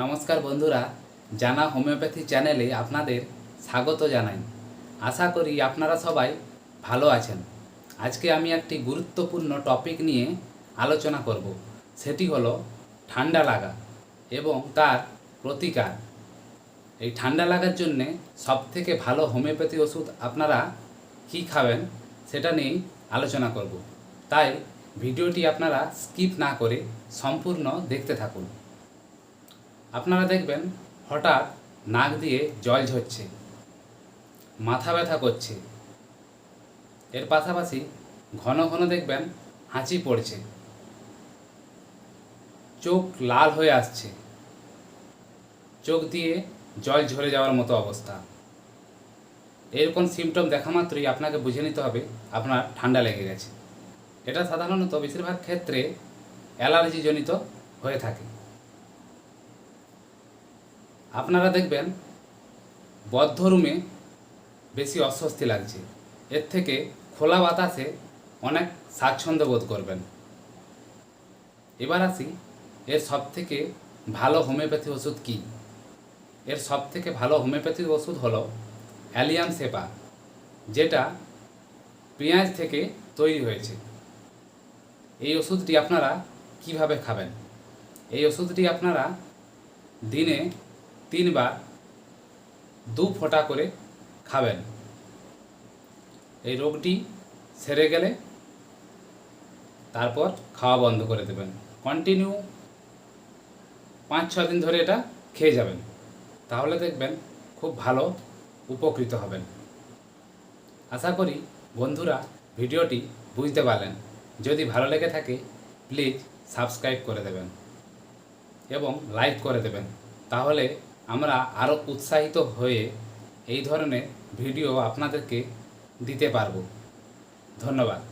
নমস্কার বন্ধুরা, জানা হোমিওপ্যাথি চ্যানেলে আপনাদের স্বাগত জানাই। আশা করি আপনারা সবাই ভালো আছেন। আজকে আমি একটি গুরুত্বপূর্ণ টপিক নিয়ে আলোচনা করব। সেটি হলো ঠান্ডা লাগা এবং তার প্রতিকার। এই ঠান্ডা লাগার জন্যে সবথেকে ভালো হোমিওপ্যাথি ওষুধ আপনারা কী খাবেন সেটা নিয়েই আলোচনা করব। তাই ভিডিওটি আপনারা স্কিপ না করে সম্পূর্ণ দেখতে থাকুন। আপনারা দেখবেন হঠাৎ নাক দিয়ে জল ঝরছে, মাথা ব্যথা করছে। এর পাশাপাশি ঘন ঘন দেখবেন হাঁচি পড়ছে। চোখ লাল হয়ে আসছে। চোখ দিয়ে জল ঝরে যাওয়ার মতো অবস্থা। এরকম সিমটম দেখা মাত্রই আপনাকে বুঝে নিতে হবে, আপনার ঠান্ডা লেগে গেছে। এটা সাধারণত বেশিরভাগ ক্ষেত্রে অ্যালার্জিজনিত হয়ে থাকে। আপনারা দেখবেন বদ্ধ রুমে বেশি অস্বস্তি লাগছে। এর থেকে খোলা বাতাসে অনেক স্বাচ্ছন্দ্য বোধ করবেন। এবার আসি, এর সব থেকে ভালো হোমিওপ্যাথি ওষুধ কী? এর সব থেকে ভালো হোমিওপ্যাথি ওষুধ হলো অ্যালিয়াম সেপা, যেটা পেঁয়াজ থেকে তৈরি হয়েছে। এই ওষুধটি আপনারা কীভাবে খাবেন? এই ওষুধটি আপনারা দিনে তিনবার দু ফোঁটা করে খাবেন। এই রোগটি সেরে গেলে তারপর খাওয়া বন্ধ করে দেবেন। কন্টিনিউ পাঁচ ছ দিন ধরে এটা খেয়ে যাবেন। তাহলে দেখবেন খুব ভালো উপকৃত হবেন। আশা করি বন্ধুরা ভিডিওটি বুঝতে পারলেন। যদি ভালো লেগে থাকে প্লিজ সাবস্ক্রাইব করে দেবেন এবং লাইক করে দেবেন। তাহলে আমরা আরও উৎসাহিত হয়ে এই ধরনের ভিডিও আপনাদেরকে দিতে পারব। ধন্যবাদ।